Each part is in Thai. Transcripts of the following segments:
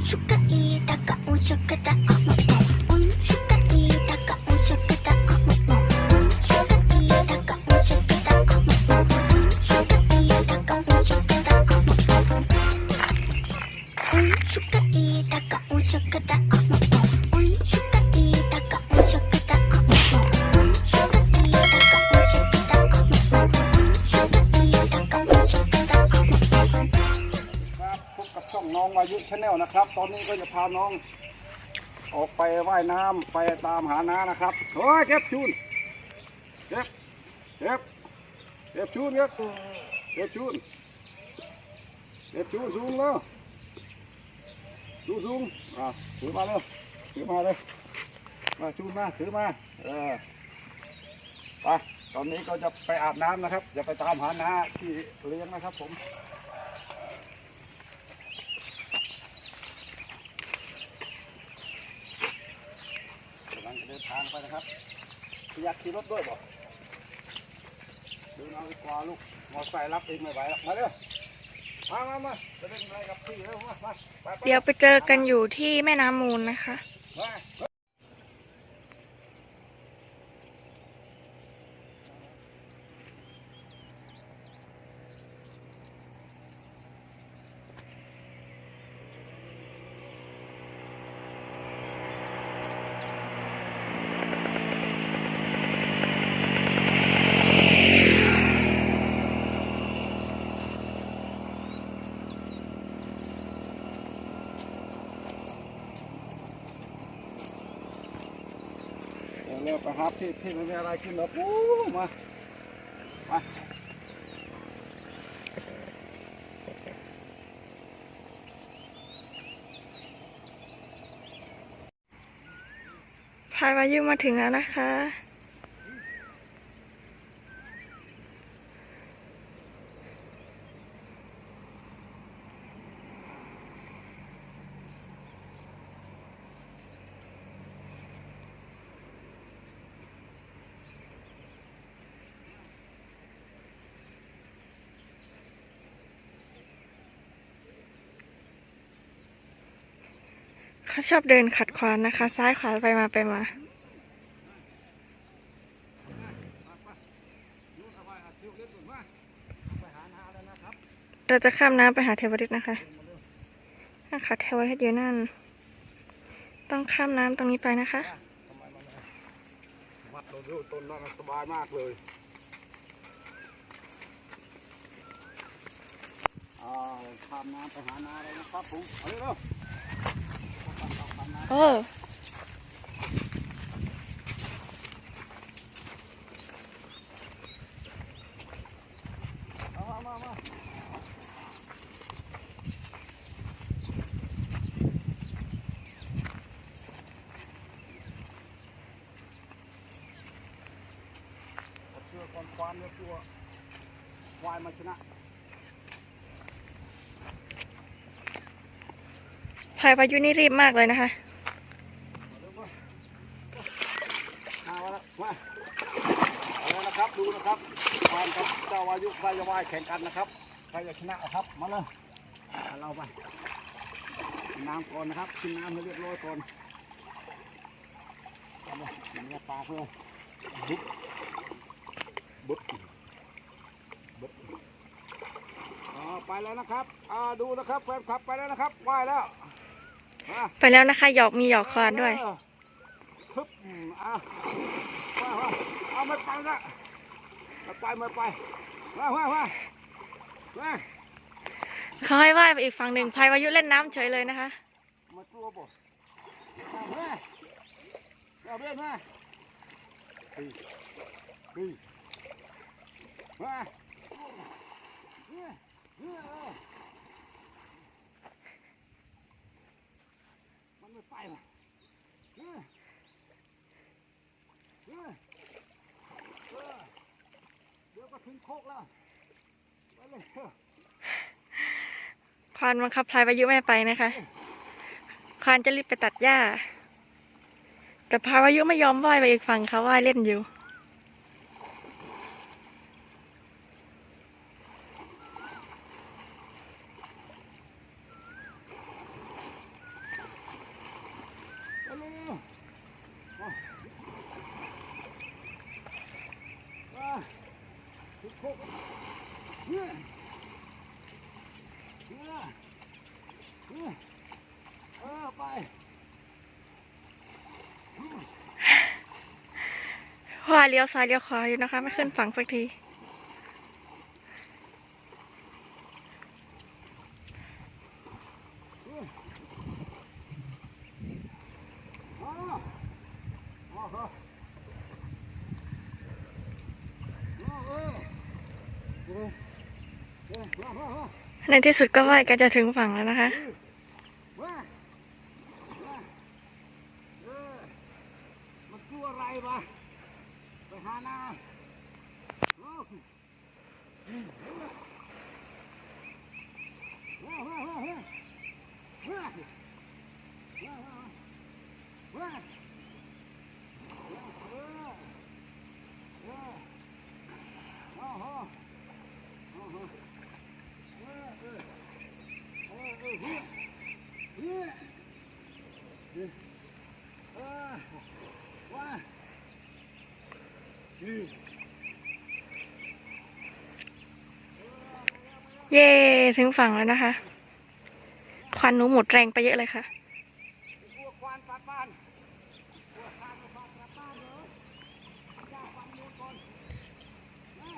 슈카이다가 오셨겠다 어머머 온 슈카이다가 오셨겠다 어머머 온 슈카이다가 오셨겠다 어머머 온 슈카이다가 오셨겠다 어머머 온 슈카이다가 오셨겠다 นะครับ ตอนนี้ก็จะพาน้อง ออกไปว่ายน้ำไปตามหาน้านะครับโอ้ยเก็บชูนเก็บเก็บเก็บชูนเก็บเก็บชูนเก็บชูนสูงแล้วสูงสูงอะถือมาเลยถือมาเลยมาชูนมาถือมาเออไปตอนนี้ก็จะไปอาบน้ำนะครับ จะไปตามหาน้าที่เลี้ยงนะครับผม กำลังจะเดิน ทางไปนะครับอยากขี่รถด้วยบ่เดินเองดีกว่าลูกมอเตอร์ไซค์รับเองไม่ไหวหรอกมาเร็วมามามาจะเล่นอะไรกับพี่เร็วมามาไปไปเดี๋ยวไปเจอกันอยู่ที่แม่น้ำมูลนะคะ มา เร็วไปครับพี่พี่ไม่มีอะไรขึ้นหรอกปูมามาพายมายุมาถึงแล้วนะคะ เขาชอบเดินขัดขวางนะคะ ซ้ายขวาไปมาไปมา เราจะข้ามน้ำไปหาเทวฤทธิ์นะคะนะคะเทวฤทธิ์อยู่นั่น ต้องข้ามน้ำตรงนี้ไปนะคะวัดเราดูต้นนั่งสบายมากเลยอ่าข้ามน้ำไปหานาเลยนะครับผมเอาเร็ว เอามามามาเอาเชือกก่อนควานเนี่ยตัววายมาชนะพายวายุนี่รีบมากเลยนะคะ มาแล้วมาเอาแล้วนะครับ ดูนะครับควานกับเจ้าวายุใครจะว่ายแข่งกันนะครับ ใครจะชนะครับ มาเลยเอาเราไปน้ำก่อนนะครับขึ้นน้ำให้เรียบร้อยก่อนเอาเลยเนื้อปลาเพื่อบุ๊บบุ๊บบุ๊บอ่าไปแล้วนะครับอ่าดูนะครับแฟนคลับไปแล้วนะครับว่ายแล้วมาไปแล้วนะคะ หยอกมีหยอกคลานด้วยเออฮึบอืมอะว่าว่าเอาไม่ไปละไม่ไปไม่ไป ว่าว่าว่าว่าเขาให้ว่ายไปอีกฝั่งหนึ่งพายวายุเล่นน้ำเฉยเลยนะคะ มากลัวบ่เอาเว้ยเอาเว้ยมาปีปีมาเฮ้ยเฮ้ยเออมันไม่ไปละเฮ้ยเฮ้ยเออเดี๋ยวก็ ถึงโคกแล้วไปเลยควานบังคับพลายวายุไม่ไปนะคะ ควานจะรีบไปตัดหญ้า แต่พลายวายุไม่ยอมว่ายไปอีกฝั่งเขาว่ายเล่นอยู่ เร็วเร็วมามาทุกคน เออไปว่าเลี้ยวซ้ายเลี้ยวขวาอยู่นะคะ ไม่ขึ้นฝั่งสักที มามามาเถอะมาเออเออเออมามามา ในที่สุดก็ว่ายกันจะถึงฝั่งแล้วนะคะ มันกลัวอะไรวะไปหาหน้ามามามามามา เย่ถึงฝั่งแล้วนะคะ ควันหนูหมดแรงไปเยอะเลยค่ะ พวกควานปัดบ้านพวกควานปัดปัดบ้านเหรอย่าฟังดูก่อนนะ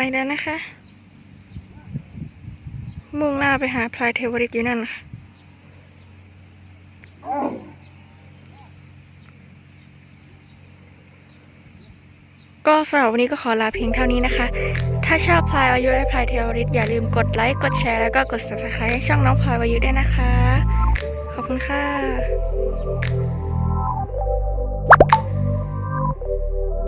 ไปแล้วนะคะ มุ่งหน้าไปหาพลายเทวริตอยู่นั่นค่ะก็สำหรับวันนี้ก็ขอลาเพียงเท่านี้นะคะ ถ้าชอบพลายวายุและพลายเทวริตอย่าลืมกดไลค์ กดแชร์ แล้วก็กด subscribe ให้ช่องน้องพลายวายุด้วยนะคะ ขอบคุณค่ะ